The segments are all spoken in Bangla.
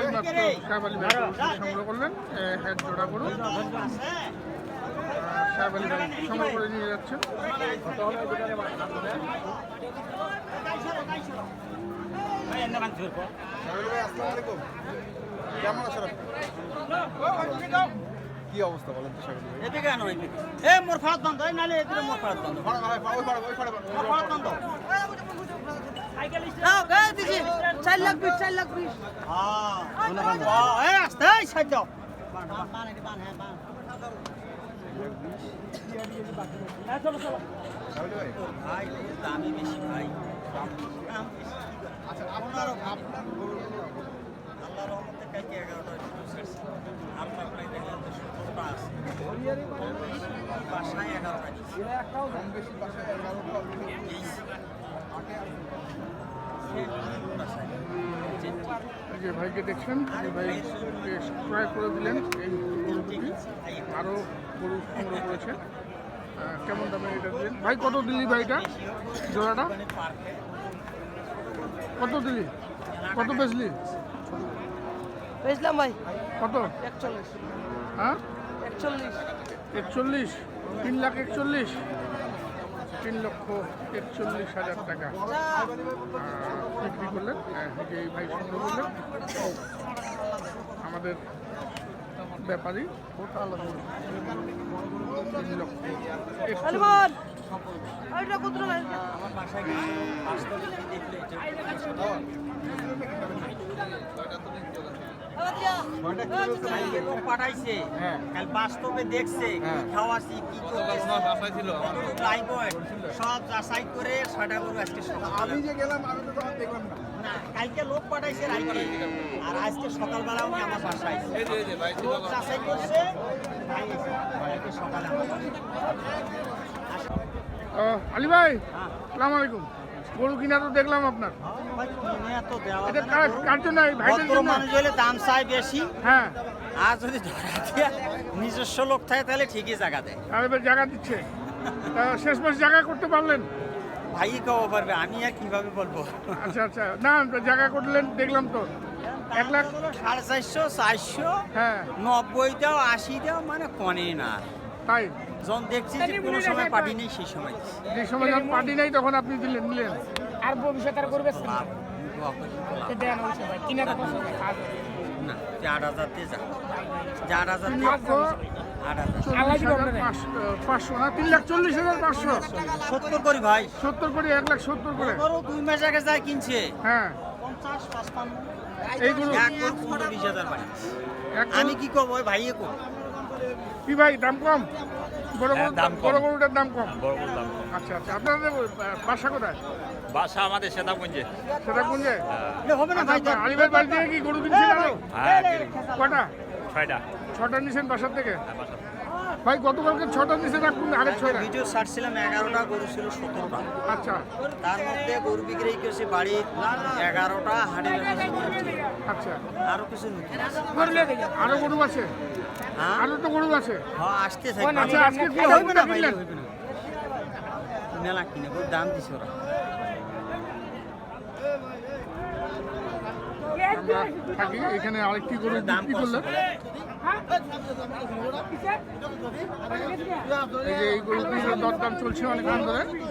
এইমাত্র সাহেব আলী সংগ্রহ করলেন এক জোড়া গরু সাহেব আলী সংগ্রহ করে নিয়ে যাচ্ছেন কেমন কি অবস্থা বলেন তো সাগর এদিকে আনো এদিকে এ মোর ফাড়াত বান্ধ এই নালে এদিকে মোর ফাড়াত বান্ধ ফাড়া ভাই ওই ফাড়া ওই ফাড়া মোর ফাড়াত বান্ধ চার লাখ বিশ চার লাখ বিশ হ্যাঁ এই সাইড দাও ভাই দামি বেশি ভাই আচ্ছা আপনার আপনার আল্লাহ রহমতে কাইকে এগারোটা আপনার বাসায় এগারোটা যে ভাইকে দেখছেন এই ভাই ক্রয় করে দিলেন এই গরু দুটি আরও গরু সংগ্রহ করেছে। কেমন দামে এটা দিলেন? ভাই কত দিলি ভাই এটা? জোড়াটা? কত দিলি? কত বেচলি? বেচলাম ভাই। কত? একচল্লিশ। হ্যাঁ? একচল্লিশ। একচল্লিশ? তিন লাখ একচল্লিশ? তিন লক্ষ একচল্লিশ হাজার টাকা বিক্রি করলেন যে ভাই সংগ্রহ করলেন। আমাদের ব্যাপারী তিন লক্ষ আমার পাঠাইছে। কাল বাস্তবে দেখছে কি। খাওয়াছি কি করতেছি বাসায় ছিল কতটুকু লাইভ সব যাচাই করে ছয়টা গরু আজকে আমি যে গেলাম আমি তো তখন দেখলাম না না কালকে লোক পাঠাইছে রাইতে আর আজকে সকালবেলা উনি আমার বাসায় লোক যাচাই করছে ভাই সকালে আলী হ্যাঁ। গরু কিনা তো দেখলাম আপনার। ভাই, দেওয়া এটা কার কার জন্য এই ভাইদের ভদ্র জন্য? মানুষ হলে দাম চাই বেশি। হ্যাঁ। আর যদি ধরা দিয়ে নিজস্ব লোক থাকে তাহলে ঠিকই জায়গা দেয়। আর এবার জায়গা দিচ্ছে। তা শেষ মাস জায়গা করতে পারলেন? ভাই খাওয়া পারবে? আমি আর কীভাবে বলব? আচ্ছা আচ্ছা। না জায়গা করলেন দেখলাম তো। এক লাখ সাড়ে চারশো চারশো হ্যাঁ। নব্বই দাও আশি দাও মানে কনে না। তাই? যখন দেখছি যে কোনো সময় পাঠি নেই সেই সময়। যে সময় যখন পার্টি নাই তখন আপনি দিলেন নিলেন। আর ভবিষ্যৎ আর করবে। দেন কিনে তো না আট হাজার। দিয়ে যা আট হাজার পাঁচশো না তিন লাখ চল্লিশ হাজার পাঁচশো। সত্তর করি ভাই। সত্তর করে এক লাখ সত্তর করে। দুই মাস আগে যায় কিনছে। হ্যাঁ। এইগুলো এক বিশ হাজার বাড়ি আমি কি করব? ভাইয়ে করব কি ভাই দাম কম? বড় হ্যাঁ, গরুর দাম কম। বড় গরুটার দাম কম? বড় বড় দাম কম। আচ্ছা আচ্ছা আপনাদের বাসা কোথায়? বাসা আমাদের সেতাবগঞ্জে যায় এ হবে না ভাই আচ্ছা, আলিভাই বাড়ি থেকে কি গরু কিনছেন আরও? হ্যাঁ কটা? ছয়টা। ছটা নিছেন বাসার থেকে? হ্যাঁ, ভাই গতকালকে ছটা নিছেন এখন আরেক ছয়টা? ভিডিও ছাড়ছিলাম এগারোটা গরু ছিল সতেরোটা। আচ্ছা। তার মধ্যে গরু বিক্রি করেছে বাড়ি এগারোটা হাড়ি আচ্ছা। আরও কিছু। আরও গরু আছে? হ্যাঁ? আরও তো গরু আছে। হ্যাঁ আসতে আচ্ছা আজকে কি হইবে না ভাই? হইবে না? মেলা কিনে বহুত দাম দিছে ওরা। থাকি এখানে আরেকটি গরু দাম বিক্রি কত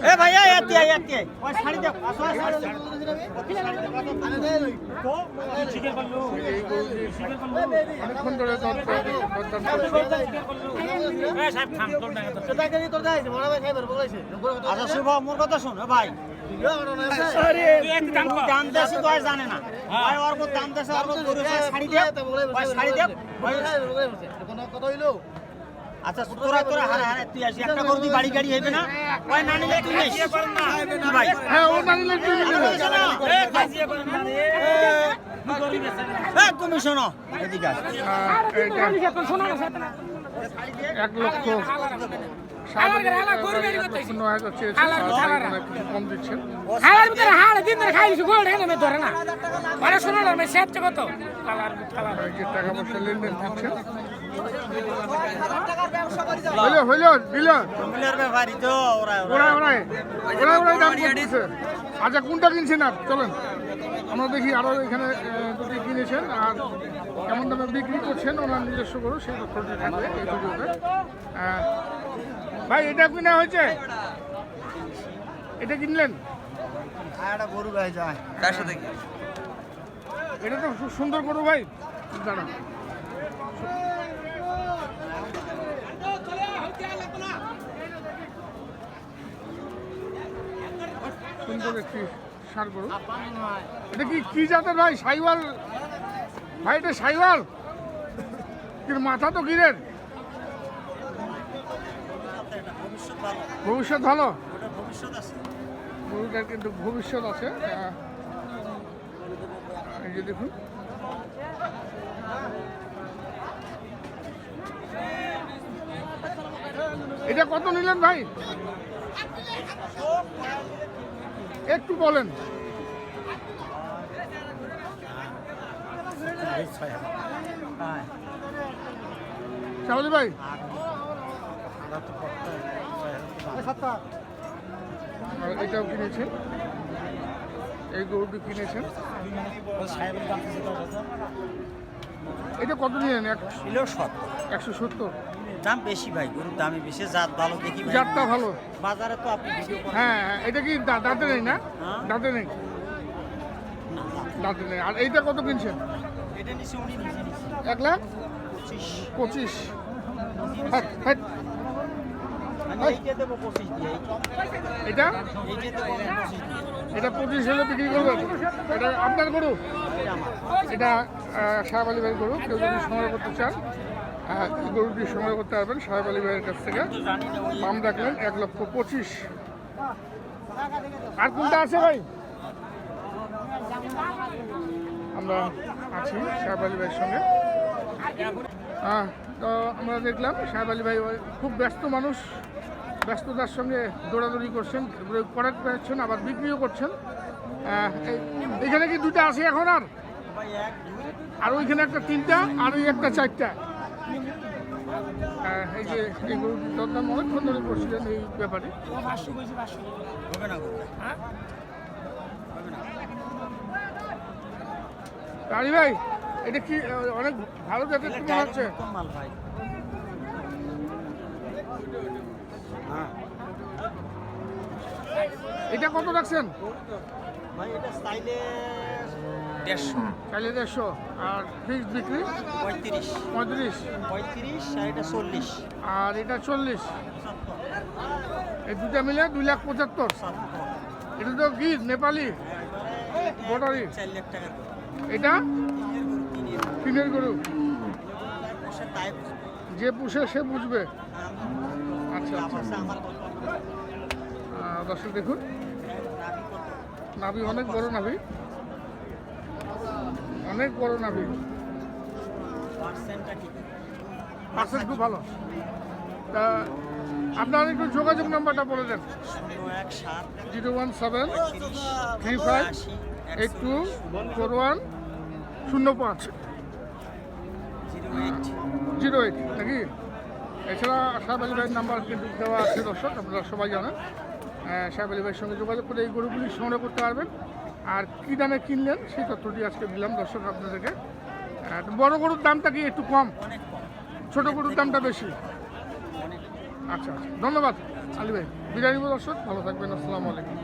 এ ভাইয়া এতি আই ওই শাড়ি দাও আসো শাড়ি দাও অনেকক্ষণ ধরে দরদাম আচ্ছা শুভ মোর কথা শোন ভাই। দাম দেশে তো আর জানে না ভাই ওর দাম দেশে ওর গরু শাড়ি আচ্ছা তোরা তোরা হারে হারে তুই আসি একটা গরু তুই বাড়ি গাড়ি হইবে না ওই না নিলে তুই নেই ভাই হ্যাঁ ও না নিলে তুই নিলে এ, তুমি শোনো এদিকে আস। এক লক্ষ। কম দিচ্ছেন হালার ভিতরে হাল দিন ধরে খাই গোল্ড এনে ধরে না। মানে শোনো না সেট কত? টাকা পয়সা লেনদেন দিচ্ছেন হইল হইল দিল। মিলের ব্যাপারই তো ওরা ওরা। ওরাই ওরাই ওরাই ওরাই দাম করতেছে। আচ্ছা কোনটা কিনছেন আর চলেন। আমরা দেখি আরও এখানে দুটি কিনেছেন আর কেমন দামে বিক্রি করছেন ওনার নিজস্ব গরু সেই তথ্যটি থাকবে এই ভিডিওতে। ভাই এটা কিনা হয়েছে? এটা কিনলেন? একটা গরু গায়ে যায়। তার সাথে এটা তো খুব সুন্দর গরু ভাই। দাঁড়া সুন্দর একটি সার গরু। এটা কি কি জাতের ভাই? সাইওয়াল? ভাই এটা সাইওয়াল? কিন্তু মাথা তো কিরের? ভবিষ্যৎ ভালো? গরুটার কিন্তু ভবিষ্যৎ আছে। আহ, এই যে দেখুন। এটা কত নিলেন ভাই? একটু বলেন। ভাই। আর এটাও কিনেছেন? এই গরুটি কিনেছেন? এটা কত নিলেন? কিলো সত্তর। একশো সত্তর? দাম বেশি ভাই গরুর দামে বেশি। জাত ভালো দেখি জাতটা ভালো? বাজারে তো আপনি হ্যাঁ হ্যাঁ, এটা কি দাঁতে নেই না? হ্যাঁ। দাঁতে নেই? দাঁতে নেই। আর এইটা কত কিনছেন? এটা নিচে উনি এক লাখ? পঁচিশ। পঁচিশ। হ্যাঁ, হ্যাঁ, আমি এইটা দেবো পঁচিশ দিয়ে এটা? এটা পঁচিশ হলে বিক্রি করবেন? এটা আপনার গরু? এটা সাহেব আলী ভাইয়ের গরু। কেউ যদি সংগ্রহ করতে চান গরুটি সংগ্রহ করতে পারবেন সাহেব আলী ভাইয়ের কাছ থেকে। দাম রাখলেন এক লক্ষ পঁচিশ। আর কোনটা আছে ভাই? আমরা আছি সাহেব আলী ভাইয়ের সঙ্গে। আহ, তো আমরা দেখলাম সাহেব আলী ভাই খুব ব্যস্ত মানুষ। ব্যস্ততার সঙ্গে দৌড়াদৌড়ি করছেন প্রোডাক্ট পেয়েছেন আবার বিক্রিও করছেন। এখানে কি দুটো আছে এখন আর? আর ওইখানে একটা তিনটা, আর ওই একটা চারটা। এই যে এই ব্যাপারে। রানি ভাই, এটা কি অনেক ভালো জাতের হচ্ছে? এটা কত রাখছেন? ভাই এটা স্টাইলে দেড়শো। চাইলে দেড়শো। আর ফিক্স বিক্রি? পঁয়ত্রিশ। পঁয়ত্রিশ। পঁয়ত্রিশ আর এটা চল্লিশ। আর এটা চল্লিশ। এই দুটা মিলে দুই লাখ পঁচাত্তর। এটা তো নেপালি। এটা? গরু। যে পুষে সে বুঝবে দর্শক দেখুন। নাভি অনেক বড় নাভি। অনেক বড় নাভি। পার্সেন্ট খুব ভালো। তা আপনার একটু যোগাযোগ নাম্বারটা বলে দেন। Zero one seven three five eight two four one শূন্য পাঁচ। Zero eight. নাকি? এছাড়া সাহেব আলী ভাইয়ের নাম্বার কিন্তু দেওয়া আছে, দর্শক, আপনারা সবাই জানেন। সাহেব আলী ভাইয়ের সঙ্গে যোগাযোগ করে এই গরুগুলি সংগ্রহ করতে পারবেন। আর কী দামে কিনলেন সেই তথ্যটি আজকে দিলাম দর্শক আপনাদেরকে। বড় গরুর দামটা কি একটু কম? ছোট গরুর দামটা বেশি? আচ্ছা আচ্ছা ধন্যবাদ। আলী ভাই, বিদায় দর্শক, ভালো থাকবেন, আসসালামু আলাইকুম।